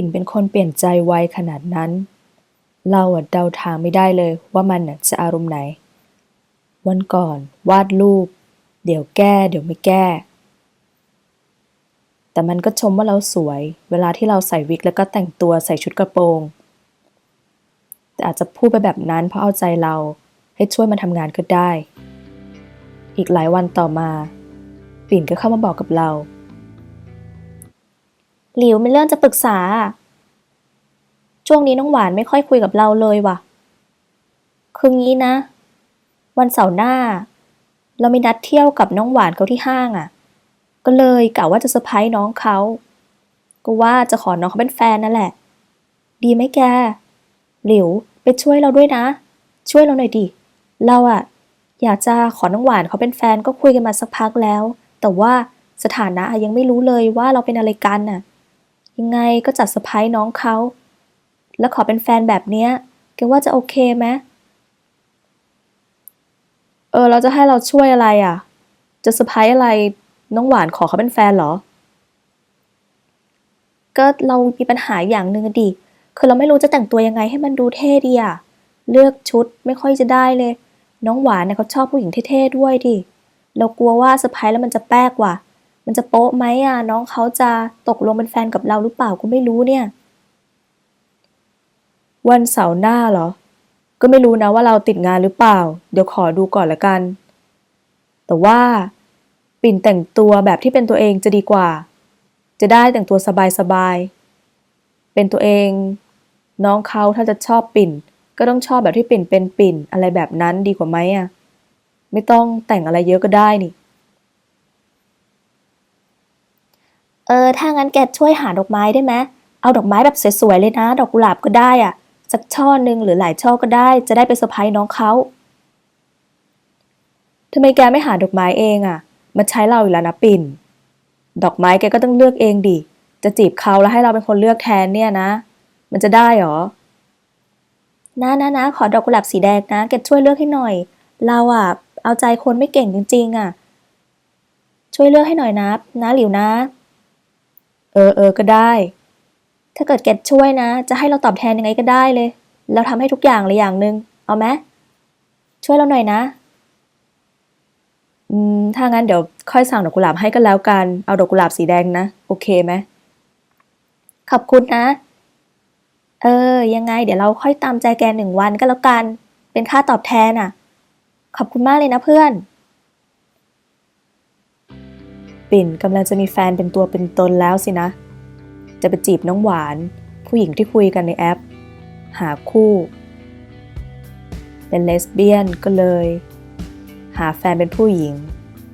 ปิ่นเป็นคนเปลี่ยนใจไวขนาดนั้น เราเดาทางไม่ได้เลยว่ามันจะอารมณ์ไหน วันก่อนวาดรูป เดี๋ยวแก้ เดี๋ยวไม่แก้ แต่มันก็ชมว่าเราสวย เวลาที่เราใส่วิกแล้วก็แต่งตัวใส่ชุดกระโปรงแต่อาจจะพูดไปแบบนั้นเพราะเอาใจเราให้ช่วยมันทำงานก็ได้ อีกหลายวันต่อมาปิ่นก็เข้ามาบอกกับเรา หลิวมีเรื่องจะปรึกษา ช่วงนี้น้องหวานไม่ค่อยคุยกับเราเลยว่ะ คืองี้นะ วันเสาร์หน้า เรามีนัดเที่ยวกับน้องหวานเขาที่ห้างอะ่ะ ก็เลยกะว่าจะเซอร์ไพรส์น้องเขา ก็ว่าจะขอน้องเขาเป็นแฟนนั่นแหละ ดีไหมแก หลิวไปช่วยเราด้วยนะ ช่วยเราหน่อยดิ เราอะ่ะอยากจะขอน้องหวานเขาเป็นแฟนก็คุยกันมาสักพักแล้ว แต่ว่าสถานะอะยังไม่รู้เลยว่าเราเป็นอะไรกันน่ะ ยังไงก็จัดเซอร์ไพรส์น้องเขา แล้วขอเป็นแฟนแบบเนี้ยแกว่าจะโอเคไหมเออ เราจะให้เราช่วยอะไรอะ จะเซอร์ไพรส์อะไร น้องหวานขอเขาเป็นแฟนเหรอ ก็เรามีปัญหาอย่างหนึ่งดิ คือเราไม่รู้จะแต่งตัวยังไงให้มันดูเท่ดีอะ เลือกชุดไม่ค่อยจะได้เลย น้องหวานเนี่ยเขาชอบผู้หญิงเท่ๆด้วยดิ เรากลัวว่าเซอร์ไพรส์แล้วมันจะแป๊กว่ะ มันจะโป๊ะไหมอะน้องเขาจะตกลงเป็นแฟนกับเราหรือเปล่าก็ไม่รู้เนี่ย วันเสาร์หน้าเหรอ ก็ไม่รู้นะว่าเราติดงานหรือเปล่า เดี๋ยวขอดูก่อนละกัน แต่ว่า ปิ่นแต่งตัวแบบที่เป็นตัวเองจะดีกว่า จะได้แต่งตัวสบายๆเป็นตัวเอง น้องเขาถ้าจะชอบปิ่น ก็ต้องชอบแบบที่ปิ่นเป็นปิ่นอะไรแบบนั้นดีกว่าไหมอะไม่ต้องแต่งอะไรเยอะก็ได้นี่ เออ ถ้างั้นแกช่วยหาดอกไม้ได้ไหมเอาดอกไม้แบบสวยๆเลยนะ ดอกกุหลาบก็ได้อะสักช่อหนึ่งหรือหลายช่อก็ได้ จะได้ไปเซอร์ไพรส์น้องเขาทำไมแกไม่หาดอกไม้เองอะมันใช้เราอยู่แล้วนะปิ่น ดอกไม้แกก็ต้องเลือกเองดิ จะจีบเขาแล้วให้เราเป็นคนเลือกแทนเนี่ยนะ มันจะได้เหรอ นะนะนะขอดอกกุหลาบสีแดงนะแกช่วยเลือกให้หน่อย เราอะเอาใจคนไม่เก่งจริงๆอะ ช่วยเลือกให้หน่อยนะ นะหลิวนะ เออเออก็ได้ ถ้าเกิดแกช่วยนะ จะให้เราตอบแทนยังไงก็ได้เลย เราทำให้ทุกอย่างเลยอย่างหนึ่งเอาไหมช่วยเราหน่อยนะ อืม ถ้างั้นเดี๋ยวค่อยสั่งดอกกุหลาบให้กันแล้วกัน เอาดอกกุหลาบสีแดงนะ โอเคไหม ขอบคุณนะ เออ ยังไง เดี๋ยวเราค่อยตามใจแกหนึ่งวันก็แล้วกัน เป็นค่าตอบแทนอะ ขอบคุณมากเลยนะเพื่อน ปิ่นกำลังจะมีแฟนเป็นตัวเป็นตนแล้วสินะ จะไปจีบน้องหวาน ผู้หญิงที่คุยกันในแอป หาคู่ เป็นเลสเบี้ยนก็เลย หาแฟนเป็นผู้หญิง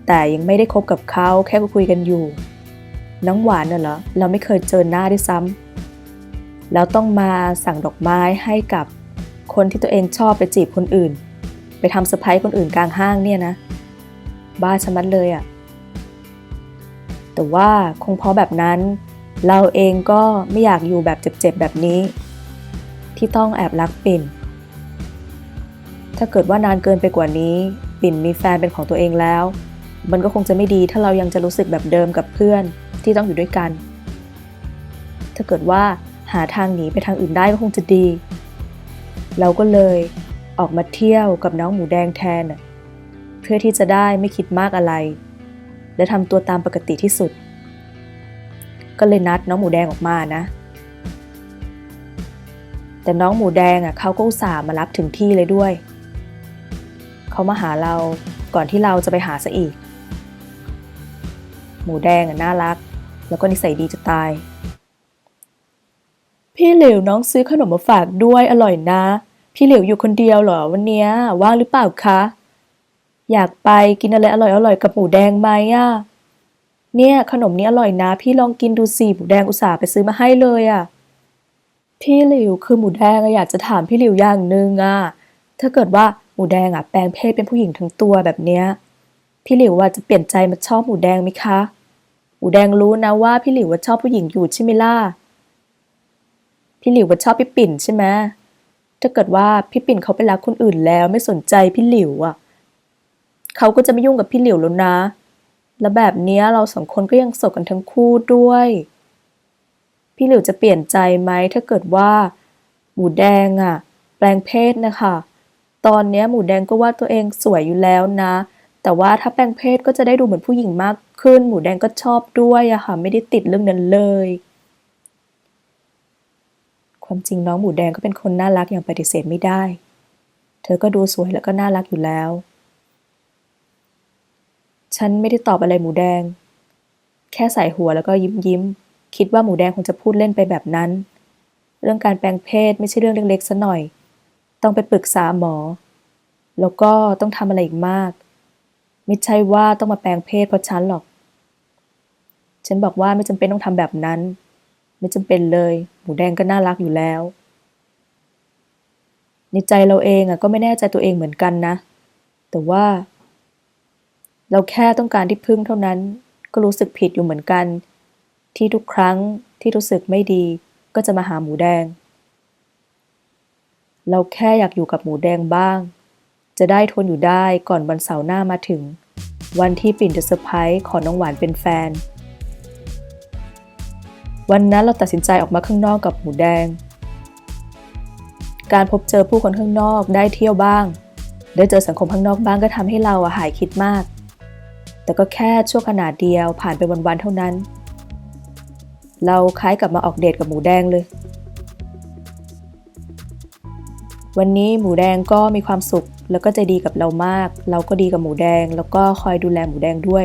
แต่ยังไม่ได้คบกับเขาแค่คุยกันอยู่ น้องหวานน่ะเหรอเราไม่เคยเจอหน้าด้วยซ้ำแล้วต้องมาสั่งดอกไม้ให้กับคนที่ตัวเองชอบไปจีบคนอื่น ไปทำเซอร์ไพรส์คนอื่นกลางห้างเนี่ยนะ บ้าชะมัดเลยอะ่ะ แต่ว่าคงเพราะแบบนั้น เราเองก็ไม่อยากอยู่แบบเจ็บๆแบบนี้ ที่ต้องแอบรักปิ่น ถ้าเกิดว่านานเกินไปกว่านี้ ปิ่นมีแฟนเป็นของตัวเองแล้ว มันก็คงจะไม่ดีถ้าเรายังจะรู้สึกแบบเดิมกับเพื่อนที่ต้องอยู่ด้วยกัน ถ้าเกิดว่าหาทางหนีไปทางอื่นได้ก็คงจะดี เราก็เลยออกมาเที่ยวกับน้องหมูแดงแทน เพื่อที่จะได้ไม่คิดมากอะไร และทำตัวตามปกติที่สุด ก็เลยนัดน้องหมูแดงออกมานะ แต่น้องหมูแดงอะเขาก็อุตส่าห์มารับถึงที่เลยด้วย เขามาหาเราก่อนที่เราจะไปหาซะอีก หมูแดงอะน่ารัก แล้วก็นิสัยดีจะตาย พี่เหลวน้องซื้อขนมมาฝากด้วยอร่อยนะ พี่เหลวอยู่คนเดียวเหรอวันเนี้ยว่างหรือเปล่าคะ อยากไปกินอะไรอร่อยอร่อยๆกับหมูแดงไหมอะ เนี่ย ขนมนี้อร่อยนะ พี่ลองกินดูสิหมูแดงอุตส่าห์ไปซื้อมาให้เลยอะ พี่หลิวคือหมูแดงอะอยากจะถามพี่หลิวอย่างหนึ่งอะ ถ้าเกิดว่าหมูแดงอะแปลงเพศเป็นผู้หญิงทั้งตัวแบบเนี้ย พี่หลิวว่าจะเปลี่ยนใจมาชอบหมูแดงไหมคะ หมูแดงรู้นะว่าพี่หลิวว่าชอบผู้หญิงอยู่ใช่ไหมล่ะ พี่หลิวว่าชอบพี่ปิ่นใช่ไหมถ้าเกิดว่าพี่ปิ่นเขาไปรักคนอื่นแล้วไม่สนใจพี่หลิวอะ เขาก็จะไม่ยุ่งกับพี่หลิวแล้วนะ แล้วแบบนี้เราสองคนก็ยังโสดกันทั้งคู่ด้วย พี่หลิวจะเปลี่ยนใจไหมถ้าเกิดว่า หมูแดงอะแปลงเพศนะคะ ตอนนี้หมูแดงก็ว่าตัวเองสวยอยู่แล้วนะ แต่ว่าถ้าแปลงเพศก็จะได้ดูเหมือนผู้หญิงมากขึ้น หมูแดงก็ชอบด้วยอะค่ะ ไม่ได้ติดเรื่องนั้นเลย ความจริงน้องหมูแดงก็เป็นคนน่ารักอย่างปฏิเสธไม่ได้ เธอก็ดูสวยแล้วก็น่ารักอยู่แล้ว ฉันไม่ได้ตอบอะไรหมูแดง แค่ใส่หัวแล้วก็ยิ้มยิ้ม คิดว่าหมูแดงคงจะพูดเล่นไปแบบนั้น เรื่องการแปลงเพศไม่ใช่เรื่องเล็กๆซะหน่อย ต้องไปปรึกษาหมอ แล้วก็ต้องทำอะไรอีกมาก ไม่ใช่ว่าต้องมาแปลงเพศเพราะฉันหรอก ฉันบอกว่าไม่จำเป็นต้องทำแบบนั้น ไม่จำเป็นเลย หมูแดงก็น่ารักอยู่แล้ว ในใจเราเองอะก็ไม่แน่ใจตัวเองเหมือนกันนะ แต่ว่า เราแค่ต้องการที่พึ่งเท่านั้น ก็รู้สึกผิดอยู่เหมือนกัน ที่ทุกครั้งที่รู้สึกไม่ดีก็จะมาหาหมูแดง เราแค่อยากอยู่กับหมูแดงบ้าง จะได้ทนอยู่ได้ก่อนวันเสาร์หน้ามาถึง วันที่ปิ่นจะเซอร์ไพรส์ขอน้องหวานเป็นแฟน วันนั้นเราตัดสินใจออกมาข้างนอกกับหมูแดง การพบเจอผู้คนข้างนอกได้เที่ยวบ้าง ได้เจอสังคมข้างนอกบ้างก็ทำให้เราหายคิดมาก แต่ก็แค่ชั่วขนาดเดียวผ่านไปวันๆเท่านั้น เราคล้ายกับมาออกเดทกับหมูแดงเลย วันนี้หมูแดงก็มีความสุขแล้วก็ใจดีกับเรามาก เราก็ดีกับหมูแดง แล้วก็คอยดูแลหมูแดงด้วย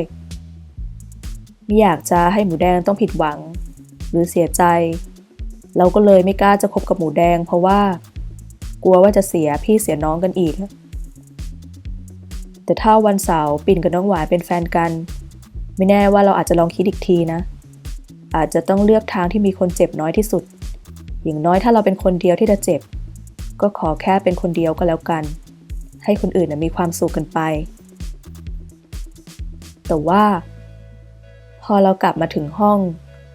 ไม่อยากจะให้หมูแดงต้องผิดหวัง หรือเสียใจ เราก็เลยไม่กล้าจะคบกับหมูแดง เพราะว่ากลัวว่าจะเสียพี่เสียน้องกันอีก แต่ถ้าวันเสาร์ปิ่นกับน้องหวานเป็นแฟนกัน ไม่แน่ว่าเราอาจจะลองคิดอีกทีนะ อาจจะต้องเลือกทางที่มีคนเจ็บน้อยที่สุด อย่างน้อยถ้าเราเป็นคนเดียวที่จะเจ็บ ก็ขอแค่เป็นคนเดียวก็แล้วกัน ให้คนอื่นนะมีความสุขกันไป แต่ว่า พอเรากลับมาถึงห้อง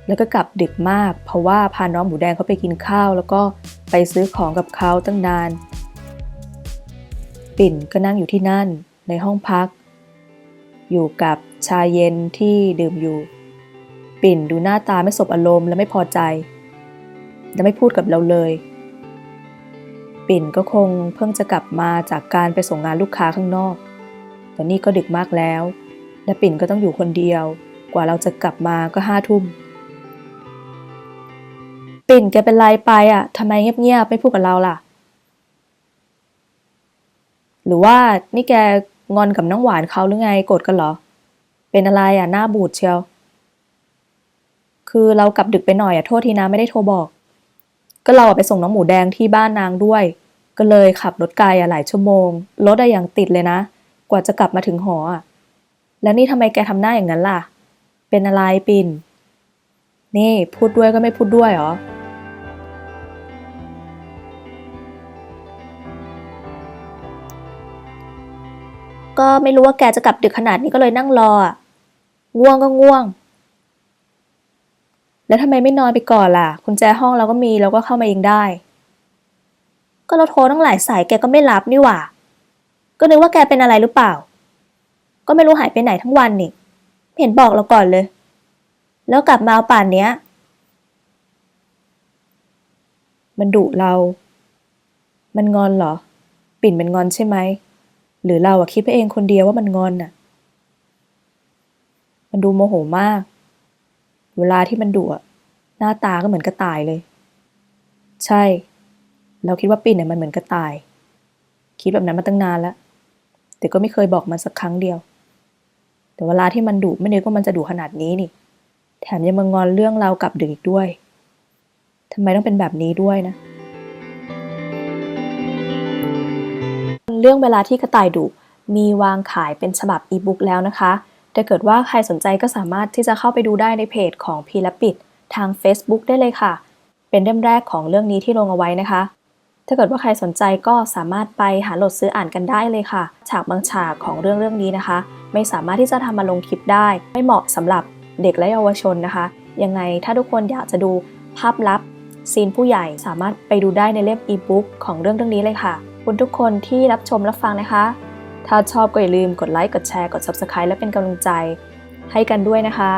แล้วก็กลับดึกมาก เพราะว่าพาน้องหมูแดงเขาไปกินข้าว แล้วก็ไปซื้อของกับเขาตั้งนาน ปิ่นก็นั่งอยู่ที่นั่น ในห้องพัก อยู่กับชาเย็นที่ดื่มอยู่ ปิ่นดูหน้าตาไม่สบอารมณ์และไม่พอใจ และไม่พูดกับเราเลย ปิ่นก็คงเพิ่งจะกลับมาจากการไปส่งงานลูกค้าข้างนอกแต่นี่ก็ดึกมากแล้ว และปิ่นก็ต้องอยู่คนเดียว กว่าเราจะกลับมาก็ห้าทุ่ม ปิ่นแกเป็นไรไปอะทำไมเงียบๆไม่พูดกับเราล่ะหรือว่านี่แก งอนกับน้องหวานเขาหรือไงโกรธกันเหรอ เป็นอะไรอะหน้าบูดเชียว คือเรากลับดึกไปหน่อยอะโทษทีนะไม่ได้โทรบอก ก็เราไปส่งน้องหมูแดงที่บ้านนางด้วย ก็เลยขับรถไกลอะหลายชั่วโมงรถอะอย่างติดเลยนะ กว่าจะกลับมาถึงหออะแล้วนี่ทำไมแกทำหน้าอย่างนั้นล่ะ เป็นอะไรปิ่น นี่พูดด้วยก็ไม่พูดด้วยเหรอ ก็ไม่รู้ว่าแกจะกลับดึกขนาดนี้ก็เลยนั่งรอ ง่วงก็ง่วง แล้วทำไมไม่นอนไปก่อนล่ะกุญแจห้องเราก็มีเราก็เข้ามาเองได้ ก็เราโทรตั้งหลายสายแกก็ไม่รับนี่หว่า ก็นึกว่าแกเป็นอะไรหรือเปล่า ก็ไม่รู้หายไปไหนทั้งวันนี่เห็นบอกเราก่อนเลย แล้วกลับมาเอาป่านเนี้ย มันดุเรา มันงอนเหรอ ปิ่นมันงอนใช่ไหม หรือเราอะคิดไปเองคนเดียวว่ามันงอนน่ะมันดูโมโหมาก เวลาที่มันดุอะหน้าตาก็เหมือนกระต่ายเลย ใช่ เราคิดว่าปิ่นเนี่ยมันเหมือนกระต่าย คิดแบบนั้นมาตั้งนานแล้ว แต่ก็ไม่เคยบอกมันสักครั้งเดียว แต่เวลาที่มันดุไม่นึกว่ามันจะดุขนาดนี้นี่ แถมยังมางอนเรื่องเรากลับดึกอีกด้วยทำไมต้องเป็นแบบนี้ด้วยนะ เรื่องเวลาที่กระต่ายดุมีวางขายเป็นฉบับอีบุ๊กแล้วนะคะ ถ้าเกิดว่าใครสนใจก็สามารถที่จะเข้าไปดูได้ในเพจของพีและปิดทาง Facebook ได้เลยค่ะ เป็นเล่มแรกของเรื่องนี้ที่ลงเอาไว้นะคะ ถ้าเกิดว่าใครสนใจก็สามารถไปหาโหลดซื้ออ่านกันได้เลยค่ะ ฉากบางฉากของเรื่องเรื่องนี้นะคะ ไม่สามารถที่จะทำมาลงคลิปได้ ไม่เหมาะสำหรับเด็กและเยาวชนนะคะ ยังไงถ้าทุกคนอยากจะดูภาพลับซีนผู้ใหญ่สามารถไปดูได้ในเล่มอีบุ๊กของเรื่องเรื่องนี้เลยค่ะ คุณทุกคนที่รับชมรับฟังนะคะ ถ้าชอบก็อย่าลืมกดไลค์ กดแชร์ กด Subscribe และเป็นกำลังใจให้กันด้วยนะคะ